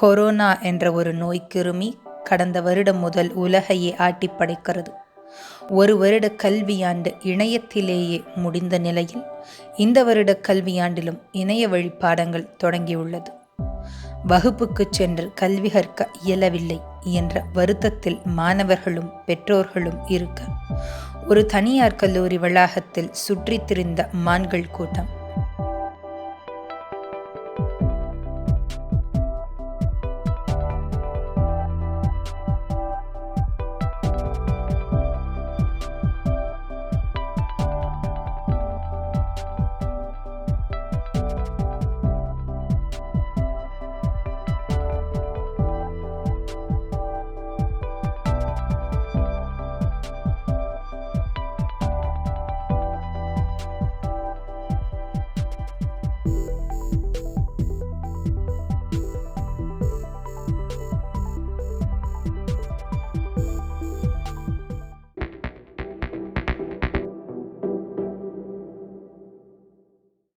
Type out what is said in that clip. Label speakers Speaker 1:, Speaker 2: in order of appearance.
Speaker 1: Corona என்ற ஒரு நோய் கிருமி கடந்த வருடம் முதல் உலகையே ஆட்டி படைக்கிறது. ஒரு வருட கல்வியாண்டு இணையத்திலேயே முடிந்த நிலையில் இந்த வருட கல்வியாண்டிலும் இணைய வழி பாடங்கள் தொடங்கியுள்ளது. வகுப்புக்கு சென்று கல்வி கற்க இயலவில்லை என்ற வருத்தத்தில் மாணவர்களும் பெற்றோர்களும் இருக்க ஒரு தனியார் கல்லூரி வளாகத்தில் சுற்றித் திரிந்த மான்கள் கூட்டம்